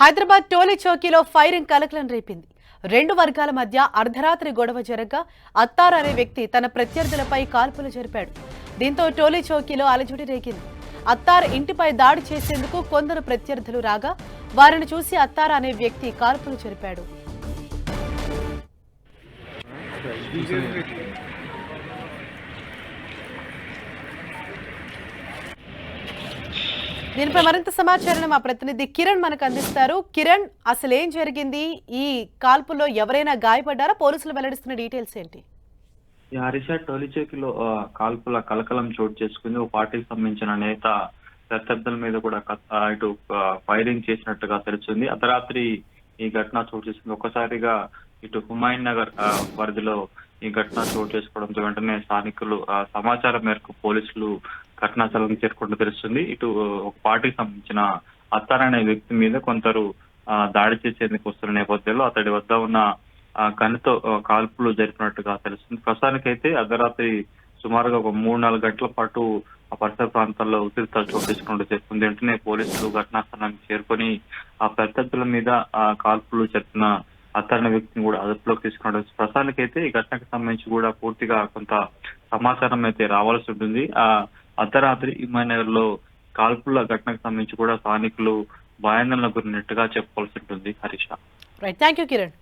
Hyderabad టోలీ చౌకీలో firing కలకలం రేపింది. రెండు వర్గాల మధ్య అర్ధరాత్రి గొడవ జరగగా అత్తార్ అనే వ్యక్తి తన ప్రత్యర్థులపై కాల్పులు జరిపాడు. దీంతో టోలీ చౌకీలో అలజడి రేగింది. అత్తార్ ఇంటిపై దాడి చేసేందుకు కొందరు ప్రత్యర్థులు రాగా వారిని చూసి అత్తార్ అనే వ్యక్తి కాల్పులు జరిపాడు. దీనిపై మరింత సమాచారం మా ప్రతినిధి కిరణ్ మనకు అందిస్తారు. కిరణ్ అసలు ఏం జరిగింది? ఈ కాల్పులో ఎవరైనా గాయపడ్డారా? పోలీసులు వెల్లడిస్తున్న డీటెయిల్స్ ఏంటి? ఈ హరిష టోలిచేకిలో కాల్పుల కలకలం చోటు చేసుకుంది. ఓ పార్టీకి సంబంధించిన నేత ప్రత్యర్థుల మీద కూడా ఇటు ఫైరింగ్ చేసినట్టుగా తెలుస్తుంది. అర్ధరాత్రి ఈ ఘటన చోటు చేసుకుంది. ఒక్కసారిగా ఇటు హుమాయూన్ నగర్ పరిధిలో ఈ ఘటన చోటు చేసుకోవడంతో వెంటనే స్థానికులు సమాచారం మేరకు పోలీసులు ఘటనా స్థలం చేరుకుంటూ తెలుస్తుంది. ఇటు ఒక పార్టీకి సంబంధించిన అత్తార్ అనే వ్యక్తి మీద కొందరు దాడి చేసేందుకు వస్తున్న నేపథ్యంలో అతడి వద్ద ఉన్న ఆ కాల్పులు జరిపినట్టుగా తెలుస్తుంది. ప్రస్తుతానికైతే అర్ధరాత్రి సుమారుగా ఒక మూడు నాలుగు గంటల పాటు ఆ పరిసర ప్రాంతాల్లో ఉద్రిక్తాలు చోటు చేసుకుంటూ చెప్తుంది వెంటనే పోలీసులు ఘటనా స్థలానికి చేరుకొని ఆ ప్రత్యర్థుల మీద ఆ కాల్పులు జరిపిన అతని వ్యక్తిని కూడా అదుపులోకి తీసుకున్నాడు ప్రస్తుతానికైతే ఈ ఘటనకు సంబంధించి కూడా పూర్తిగా కొంత సమాచారం అయితే రావాల్సి ఉంటుంది. ఆ అర్ధరాత్రి ఇమానగర్లో కాల్పుల ఘటనకు సంబంధించి కూడా స్థానికులు భయాందోళన గురినట్టుగా చెప్పుకోవాల్సి ఉంటుంది Harish right thank you Kiran